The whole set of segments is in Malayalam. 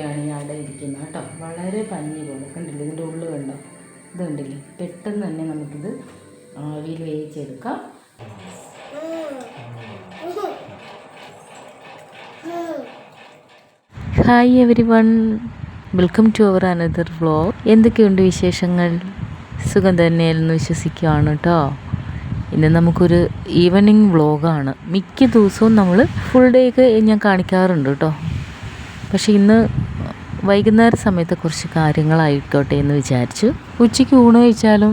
പോലെയാണ് ഞാൻ ഇവിടെ ഇരിക്കുന്നത് കേട്ടോ. വളരെ പഞ്ഞി പോലെ. കണ്ടില്ലേ? ഇതിന്റെ ഉള്ളു കണ്ടോ? ഇത് കണ്ടില്ലേ? പെട്ടെന്ന് തന്നെ നമുക്കിത് ആവിയിൽ വേവിച്ചെടുക്കാം. Hi everyone welcome to our another vlog എന്തൊക്കെയുണ്ട് വിശേഷങ്ങൾ? സുഖം തന്നെയായിരുന്നു വിശ്വസിക്കുകയാണ് കേട്ടോ ഇന്ന് നമുക്കൊരു ഈവനിങ് വ്ലോഗാണ് മിക്ക ദിവസവും നമ്മൾ ഫുൾ ഡേ ഒക്കെ ഞാൻ കാണിക്കാറുണ്ട് കേട്ടോ പക്ഷേ ഇന്ന് വൈകുന്നേര സമയത്ത് കുറച്ച് കാര്യങ്ങളായിക്കോട്ടെ എന്ന് വിചാരിച്ചു. ഉച്ചയ്ക്ക് ഊണ് കഴിച്ചാലും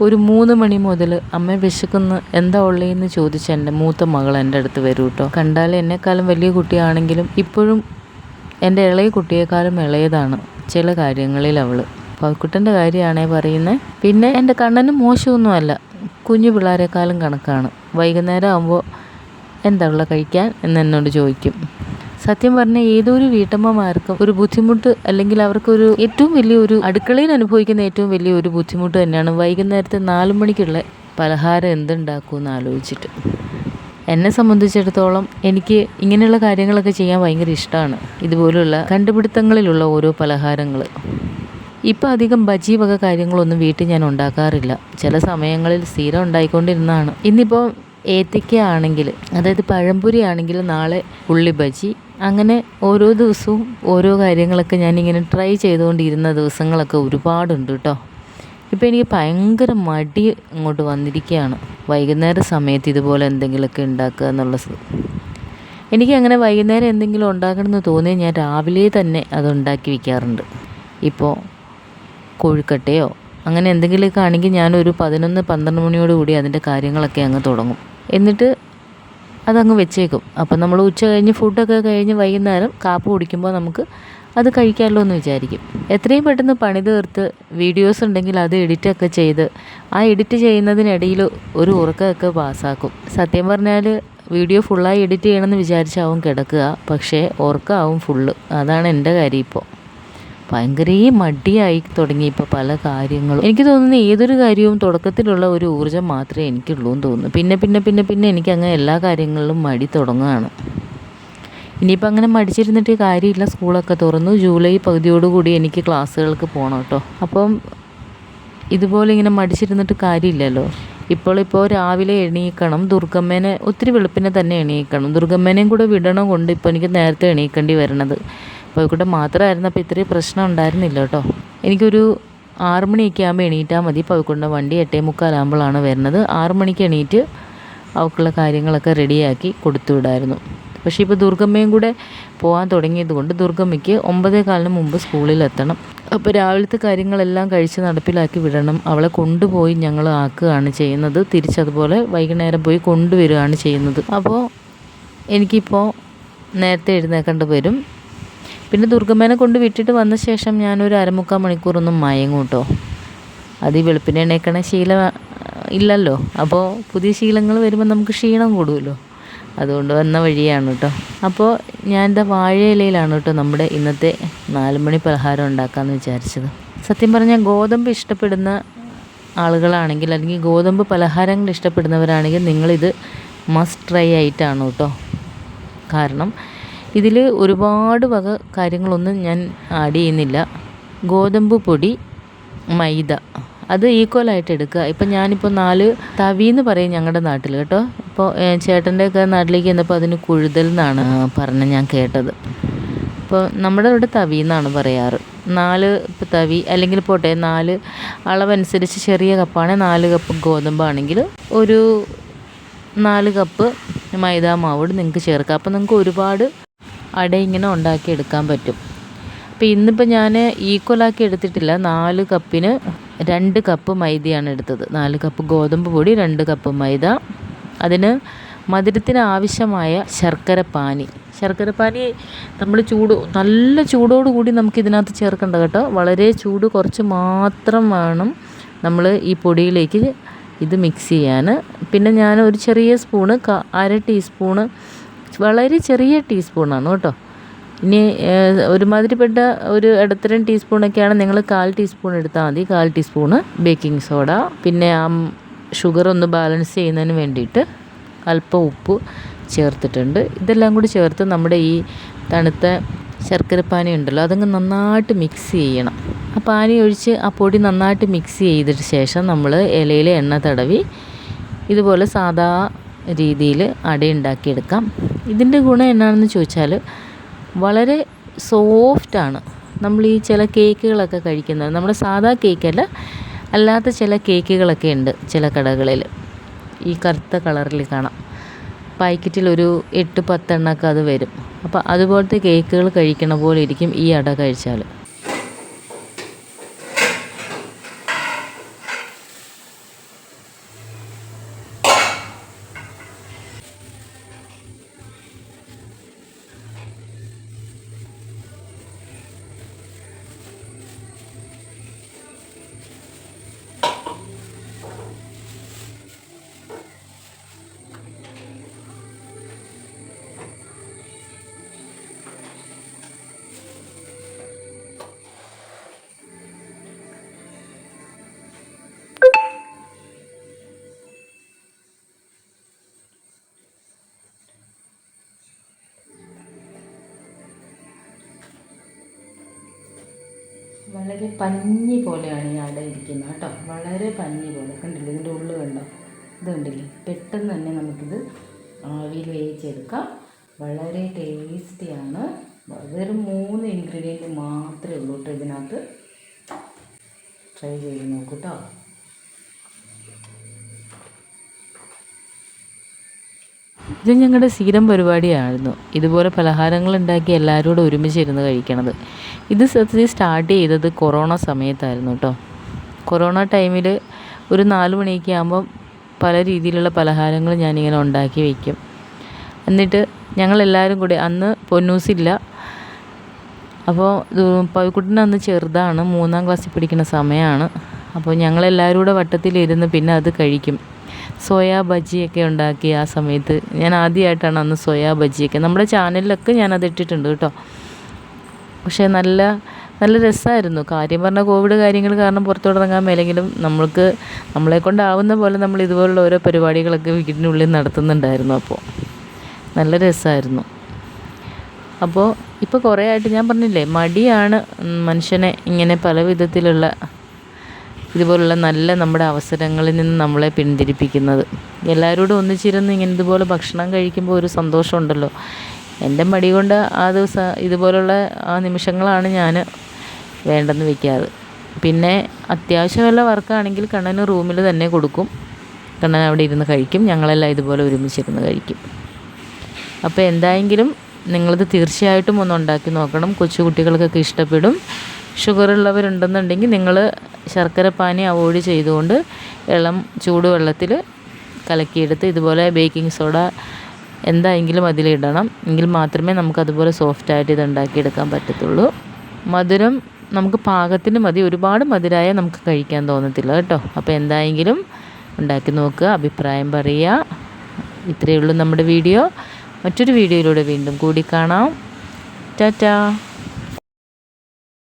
ഒരു മൂന്ന് മണി മുതൽ അമ്മ വിശക്കുന്നു എന്താ ഉള്ളതെന്ന് ചോദിച്ച് എന്റെ മൂത്ത മകൾ എന്റെ അടുത്ത് വരൂ കേട്ടോ കണ്ടാൽ എന്നെക്കാളും വലിയ കുട്ടിയാണെങ്കിലും ഇപ്പോഴും എന്റെ ഇളയ കുട്ടിയെക്കാളും ഇളയതാണ് ചില കാര്യങ്ങളിൽ അവൾ. പവിക്കുട്ടന്റെ കാര്യമാണേ പറയുന്നത് പിന്നെ എന്റെ കണ്ണന് മോശമൊന്നുമല്ല കുഞ്ഞു പിള്ളേരെക്കാളും കണക്കാണ്. വൈകുന്നേരം ആകുമ്പോൾ എന്താ ഉള്ള കഴിക്കാൻ? എന്ന് എന്നോട് ചോദിക്കും. സത്യം പറഞ്ഞാൽ ഏതൊരു വീട്ടമ്മമാർക്കും ഒരു ബുദ്ധിമുട്ട് അല്ലെങ്കിൽ അവർക്കൊരു ഏറ്റവും വലിയൊരു അടുക്കളയിൽ അനുഭവിക്കുന്ന ഏറ്റവും വലിയ ഒരു ബുദ്ധിമുട്ട് തന്നെയാണ് വൈകുന്നേരത്തെ നാല് മണിക്കുള്ള പലഹാരം എന്തുണ്ടാക്കുമെന്ന് ആലോചിച്ചിട്ട്. എന്നെ സംബന്ധിച്ചിടത്തോളം എനിക്ക് ഇങ്ങനെയുള്ള കാര്യങ്ങളൊക്കെ ചെയ്യാൻ ഭയങ്കര ഇഷ്ടമാണ്. ഇതുപോലുള്ള കണ്ടുപിടുത്തങ്ങളിലുള്ള ഓരോ പലഹാരങ്ങൾ ഇപ്പം അധികം ബജി വക കാര്യങ്ങളൊന്നും വീട്ടിൽ ഞാൻ ഉണ്ടാക്കാറില്ല. ചില സമയങ്ങളിൽ സ്ഥിരം ഉണ്ടായിക്കൊണ്ടിരുന്നതാണ്. ഇന്നിപ്പോൾ ഏത്തയ്ക്ക ആണെങ്കിൽ അതായത് പഴംപൊരി ആണെങ്കിൽ നാളെ ഉള്ളി ബജി അങ്ങനെ ഓരോ ദിവസവും ഓരോ കാര്യങ്ങളൊക്കെ ഞാനിങ്ങനെ ട്രൈ ചെയ്തുകൊണ്ടിരുന്ന ദിവസങ്ങളൊക്കെ ഒരുപാടുണ്ട് കേട്ടോ ഇപ്പോൾ എനിക്ക് ഭയങ്കര മടി അങ്ങോട്ട് വന്നിരിക്കുകയാണ് വൈകുന്നേര സമയത്ത് ഇതുപോലെ എന്തെങ്കിലുമൊക്കെ ഉണ്ടാക്കുക എന്നുള്ളത്. എനിക്ക് അങ്ങനെ വൈകുന്നേരം എന്തെങ്കിലും ഉണ്ടാക്കണമെന്ന് തോന്നിയാൽ ഞാൻ രാവിലെ തന്നെ അത് ഉണ്ടാക്കി വയ്ക്കാറുണ്ട് ഇപ്പോൾ കോഴിക്കട്ടയോ അങ്ങനെ എന്തെങ്കിലുമൊക്കെ ആണെങ്കിൽ ഞാനൊരു പതിനൊന്ന് പന്ത്രണ്ട് മണിയോടുകൂടി അതിന്റെ കാര്യങ്ങളൊക്കെ അങ്ങ് തുടങ്ങും. എന്നിട്ട് അതങ്ങ് വെച്ചേക്കും. അപ്പം നമ്മൾ ഉച്ച കഴിഞ്ഞ് ഫുഡൊക്കെ കഴിഞ്ഞ് വൈകുന്നേരം കാപ്പ് കുടിക്കുമ്പോൾ നമുക്ക് അത് കഴിക്കാമല്ലോ എന്ന് വിചാരിക്കും. എത്രയും പെട്ടെന്ന് പണി തീർത്ത് വീഡിയോസ് ഉണ്ടെങ്കിൽ അത് എഡിറ്റൊക്കെ ചെയ്ത് ആ എഡിറ്റ് ചെയ്യുന്നതിനിടയിൽ ഒരു ഉറക്കമൊക്കെ പാസ്സാക്കും സത്യം പറഞ്ഞാൽ വീഡിയോ ഫുള്ളായി എഡിറ്റ് ചെയ്യണമെന്ന് വിചാരിച്ചാവും കിടക്കുക. പക്ഷേ ഉറക്കമാവും ഫുള്ള്. അതാണ് എന്റെ കാര്യം ഇപ്പോൾ. ഭയങ്കര മടിയായി തുടങ്ങി ഇപ്പോൾ പല കാര്യങ്ങളും. എനിക്ക് തോന്നുന്നു ഏതൊരു കാര്യവും തുടക്കത്തിലുള്ള ഒരു ഊർജം മാത്രമേ എനിക്കുള്ളൂ എന്ന് തോന്നുന്നു. പിന്നെ പിന്നെ പിന്നെ പിന്നെ എനിക്ക് അങ്ങനെ എല്ലാ കാര്യങ്ങളിലും മടി തുടങ്ങുകയാണ്. ഇനിയിപ്പോൾ അങ്ങനെ മടിച്ചിരുന്നിട്ട് കാര്യമില്ല. സ്കൂളൊക്കെ തുറന്നു. ജൂലൈ പകുതിയോടുകൂടി എനിക്ക് ക്ലാസ്സുകൾക്ക് പോകണം കേട്ടോ. അപ്പം ഇതുപോലെ ഇങ്ങനെ മടിച്ചിരുന്നിട്ട് കാര്യമില്ലല്ലോ. ഇപ്പോൾ രാവിലെ എണീക്കണം. ദുർഗമ്മേനെ ഒത്തിരി വെളുപ്പിനെ തന്നെ എണീക്കണം. ദുർഗമ്മേനെയും കൂടെ വിടണം കൊണ്ട് ഇപ്പോൾ എനിക്ക് നേരത്തെ എണീക്കേണ്ടി വരണത്. കോഴിക്കോട്ടെ മാത്രമായിരുന്നപ്പോൾ ഇത്രയും പ്രശ്നം ഉണ്ടായിരുന്നില്ല കേട്ടോ. എനിക്കൊരു ആറ് മണിയൊക്കെ ആകുമ്പോൾ എണീറ്റാൽ മതി. പവിക്കുണ്ട വണ്ടി എട്ടേ മുക്കാലാകുമ്പോഴാണ് വരുന്നത്. ആറ് മണിക്ക് എണീറ്റ് അവൾക്കുള്ള കാര്യങ്ങളൊക്കെ റെഡിയാക്കി കൊടുത്തു വിടായിരുന്നു. പക്ഷേ ഇപ്പോൾ ദുർഗമ്മയും കൂടെ പോകാൻ തുടങ്ങിയത് കൊണ്ട് ദുർഗമ്മയ്ക്ക് ഒമ്പതേ കാലിന് മുമ്പ് സ്കൂളിലെത്തണം അപ്പോൾ രാവിലത്തെ കാര്യങ്ങളെല്ലാം കഴിച്ച് നടപ്പിലാക്കി വിടണം. അവളെ കൊണ്ടുപോയി ഞങ്ങൾ ആക്കുകയാണ് ചെയ്യുന്നത്. തിരിച്ചതുപോലെ വൈകുന്നേരം പോയി കൊണ്ടുവരികയാണ് ചെയ്യുന്നത്. അപ്പോൾ എനിക്കിപ്പോൾ നേരത്തെ എഴുന്നേക്കേണ്ടി വരും. പിന്നെ ദുർഗമ്മേനെ കൊണ്ട് വിട്ടിട്ട് വന്ന ശേഷം ഞാനൊരു അരമുക്കാൽ മണിക്കൂറൊന്നും മയങ്ങും കേട്ടോ. അത് ഈ വെളുപ്പിനെ എണീക്കണ ശീലം ഇല്ലല്ലോ. അപ്പോൾ പുതിയ ശീലങ്ങൾ വരുമ്പോൾ നമുക്ക് ക്ഷീണം കൂടുമല്ലോ അതുകൊണ്ട് വന്ന വഴിയാണ് കേട്ടോ അപ്പോൾ ഞാൻ എന്റെ വാഴയിലയിലാണ് കേട്ടോ നമ്മുടെ ഇന്നത്തെ നാലുമണി പലഹാരം ഉണ്ടാക്കാമെന്ന് വിചാരിച്ചത്. സത്യം പറഞ്ഞാൽ ഗോതമ്പ് ഇഷ്ടപ്പെടുന്ന ആളുകളാണെങ്കിൽ അല്ലെങ്കിൽ ഗോതമ്പ് പലഹാരങ്ങൾ ഇഷ്ടപ്പെടുന്നവരാണെങ്കിൽ നിങ്ങളിത് മസ്റ്റ് ട്രൈ ആയിട്ടാണ് കേട്ടോ കാരണം ഇതിൽ ഒരുപാട് വക കാര്യങ്ങളൊന്നും ഞാൻ ആഡ് ചെയ്യുന്നില്ല. ഗോതമ്പ് പൊടി മൈദ. അത് ഈക്വലായിട്ട് എടുക്കുക. ഇപ്പം ഞാനിപ്പോൾ നാല് തവി എന്ന് പറയും ഞങ്ങളുടെ നാട്ടിൽ കേട്ടോ. ഇപ്പോൾ ചേട്ടന്റെയൊക്കെ നാട്ടിലേക്ക് ചെന്നപ്പോൾ അതിന് കുഴുതൽ എന്നാണ് പറഞ്ഞ് ഞാൻ കേട്ടത്. ഇപ്പോൾ നമ്മുടെ ഇവിടെ തവി എന്നാണ് പറയാറ്. നാല് തവി അല്ലെങ്കിൽ പോട്ടെ നാല് അളവനുസരിച്ച് ചെറിയ കപ്പാണെങ്കിൽ നാല് കപ്പ് ഗോതമ്പാണെങ്കിൽ ഒരു നാല് കപ്പ് മൈദാ മാവോട് നിങ്ങൾക്ക് ചേർക്കാം. അപ്പോൾ നിങ്ങൾക്ക് ഒരുപാട് അട ഇങ്ങനെ ഉണ്ടാക്കിയെടുക്കാൻ പറ്റും. അപ്പോൾ ഇന്നിപ്പോൾ ഞാൻ ഈക്വലാക്കി എടുത്തിട്ടില്ല. നാല് കപ്പിന് രണ്ട് കപ്പ് മൈദയാണ് എടുത്തത്. നാല് കപ്പ് ഗോതമ്പ് പൊടി രണ്ട് കപ്പ് മൈദ. അതിന് മധുരത്തിന് ആവശ്യമായ ശർക്കര പാനി. ശർക്കര പാനി നമ്മൾ ചൂട് നല്ല ചൂടോട് കൂടി നമുക്ക് ഇതിനകത്ത് ചേർക്കേണ്ട കേട്ടോ. വളരെ ചൂട് കുറച്ച് മാത്രം വേണം നമ്മൾ ഈ പൊടിയിലേക്ക് ഇത് മിക്സ് ചെയ്യാൻ പിന്നെ ഞാൻ ഒരു ചെറിയ സ്പൂണ് അര ടീസ്പൂണ് വളരെ ചെറിയ ടീസ്പൂണാണ് കേട്ടോ. ഇനി ഒരുമാതിരിപ്പെട്ട ഒരു ഇടത്തരം ടീസ്പൂണൊക്കെയാണ് നിങ്ങൾ കാൽ ടീസ്പൂൺ എടുത്താൽ മതി. കാൽ ടീസ്പൂണ് ബേക്കിംഗ് സോഡ പിന്നെ ആ ഷുഗർ ഒന്ന് ബാലൻസ് ചെയ്യുന്നതിന് വേണ്ടിയിട്ട് അല്പം ഉപ്പ് ചേർത്തിട്ടുണ്ട്. ഇതെല്ലാം കൂടി ചേർത്ത് നമ്മുടെ ഈ തണുത്ത ശർക്കര പാനി ഉണ്ടല്ലോ അതങ്ങ് നന്നായിട്ട് മിക്സ് ചെയ്യണം. ആ പാനി ഒഴിച്ച് ആ പൊടി നന്നായിട്ട് മിക്സ് ചെയ്തിട്ട് ശേഷം നമ്മൾ ഇലയിൽ എണ്ണ തടവി ഇതുപോലെ സാധാ രീതിയിൽ അട ഉണ്ടാക്കിയെടുക്കാം ഇതിന്റെ ഗുണം എന്നാണെന്ന് ചോദിച്ചാൽ വളരെ സോഫ്റ്റാണ് നമ്മൾ ഈ ചില കേക്കുകളൊക്കെ കഴിക്കുന്നത്. നമ്മുടെ സാധാ കേക്കല്ല അല്ലാത്ത ചില കേക്കുകളൊക്കെ ഉണ്ട് ചില കടകളിൽ. ഈ കറുത്ത കളറിൽ കാണാം. പാക്കറ്റിൽ ഒരു എട്ട് പത്തെണ്ണമൊക്കെ അത് വരും. അപ്പോൾ അതുപോലത്തെ കേക്കുകൾ കഴിക്കണ പോലെ ഇരിക്കും ഈ അട കഴിച്ചാൽ. വളരെ പഞ്ഞി പോലെയാണ് ഈ അട ഇരിക്കുന്നത് കേട്ടോ. വളരെ പഞ്ഞി പോലെ. കണ്ടില്ലേ? ഇതിന്റെ ഉള്ളു കണ്ടോ? ഇത് കണ്ടില്ലേ? പെട്ടെന്ന് തന്നെ നമുക്കിത് ആവിയിൽ വേവിച്ചെടുക്കാം. വളരെ ടേസ്റ്റിയാണ് വെറും മൂന്ന് ഇൻഗ്രീഡിയന്റ് മാത്രമേ ഉള്ളൂ കേട്ടോ ഇതിനകത്ത്. ട്രൈ ചെയ്ത് നോക്കൂ കേട്ടോ. ഇത് ഞങ്ങളുടെ സ്ഥിരം പരിപാടിയായിരുന്നു. ഇതുപോലെ പലഹാരങ്ങൾ ഉണ്ടാക്കി എല്ലാവരോടും ഒരുമിച്ചിരുന്ന് കഴിക്കണത്. ഇത് സത്യത്തിൽ സ്റ്റാർട്ട് ചെയ്തത് കൊറോണ സമയത്തായിരുന്നു കേട്ടോ കൊറോണ ടൈമിൽ ഒരു നാല് മണിയൊക്കെ ആകുമ്പോൾ പല രീതിയിലുള്ള പലഹാരങ്ങൾ ഞാനിങ്ങനെ ഉണ്ടാക്കി വയ്ക്കും എന്നിട്ട് ഞങ്ങളെല്ലാവരും കൂടി അന്ന് പൊന്നൂസില്ല. അപ്പോൾ പവിക്കുട്ടിന്റെ അന്ന് ചെറുതാണ് മൂന്നാം ക്ലാസ്സിൽ പഠിക്കുന്ന സമയമാണ് അപ്പോൾ ഞങ്ങളെല്ലാവരും കൂടെ വട്ടത്തിലിരുന്ന് പിന്നെ അത് കഴിക്കും. സോയാ ബജിയൊക്കെ ഉണ്ടാക്കി ആ സമയത്ത്. ഞാൻ ആദ്യമായിട്ടാണ് അന്ന് സോയാ ബജിയൊക്കെ. നമ്മുടെ ചാനലിലൊക്കെ ഞാനത് ഇട്ടിട്ടുണ്ട് കേട്ടോ. പക്ഷേ നല്ല നല്ല രസമായിരുന്നു. കാര്യം പറഞ്ഞാൽ കോവിഡ് കാര്യങ്ങൾ കാരണം പുറത്തോട്ട് ഇറങ്ങാൻ മേലെങ്കിലും നമ്മൾക്ക് നമ്മളെ കൊണ്ടാവുന്ന പോലെ നമ്മൾ ഇതുപോലുള്ള ഓരോ പരിപാടികളൊക്കെ വീട്ടിനുള്ളിൽ നടത്തുന്നുണ്ടായിരുന്നു അപ്പോൾ. നല്ല രസമായിരുന്നു. അപ്പോൾ ഇപ്പോൾ കുറേ ആയിട്ട് ഞാൻ പറഞ്ഞില്ലേ മടിയാണ് മനുഷ്യനെ ഇങ്ങനെ പല വിധത്തിലുള്ള ഇതുപോലുള്ള നല്ല നമ്മുടെ അവസരങ്ങളിൽ നിന്ന് നമ്മളെ പിന്തിരിപ്പിക്കുന്നത്. എല്ലാവരോടും ഒന്നിച്ചിരുന്ന് ഇങ്ങനെ ഇതുപോലെ ഭക്ഷണം കഴിക്കുമ്പോൾ ഒരു സന്തോഷമുണ്ടല്ലോ. എന്റെ മടി കൊണ്ട് ആ ദിവസം ഇതുപോലുള്ള ആ നിമിഷങ്ങളാണ് ഞാൻ വേണ്ടെന്ന് വെക്കാറ്. പിന്നെ അത്യാവശ്യം വല്ല വർക്കാണെങ്കിൽ കണ്ണന് റൂമിൽ തന്നെ കൊടുക്കും. കണ്ണൻ അവിടെ ഇരുന്ന് കഴിക്കും. ഞങ്ങളെല്ലാം ഇതുപോലെ ഒരുമിച്ചിരുന്ന് കഴിക്കും. അപ്പോൾ എന്തായെങ്കിലും നിങ്ങളിത് തീർച്ചയായിട്ടും ഒന്ന് ഉണ്ടാക്കി നോക്കണം. കൊച്ചു കുട്ടികൾക്കൊക്കെ ഇഷ്ടപ്പെടും. ഷുഗർ ഉള്ളവരുണ്ടെന്നുണ്ടെങ്കിൽ നിങ്ങൾ ശർക്കര പാനി അവോയ്ഡ് ചെയ്തുകൊണ്ട് ഇളം ചൂടുവെള്ളത്തിൽ കലക്കിയെടുത്ത് ഇതുപോലെ ബേക്കിംഗ് സോഡ എന്തായെങ്കിലും അതിലിടണം. എങ്കിൽ മാത്രമേ നമുക്കതുപോലെ സോഫ്റ്റായിട്ട് ഇത് ഉണ്ടാക്കിയെടുക്കാൻ പറ്റത്തുള്ളൂ. മധുരം നമുക്ക് പാകത്തിന് മതി. ഒരുപാട് മധുരമായ നമുക്ക് കഴിക്കാൻ തോന്നത്തില്ല കേട്ടോ. അപ്പോൾ എന്തായെങ്കിലും ഉണ്ടാക്കി നോക്കുക അഭിപ്രായം പറയുക. ഇത്രയേ ഉള്ളൂ നമ്മുടെ വീഡിയോ. മറ്റൊരു വീഡിയോയിലൂടെ വീണ്ടും കൂടി കാണാം. ടാറ്റാ.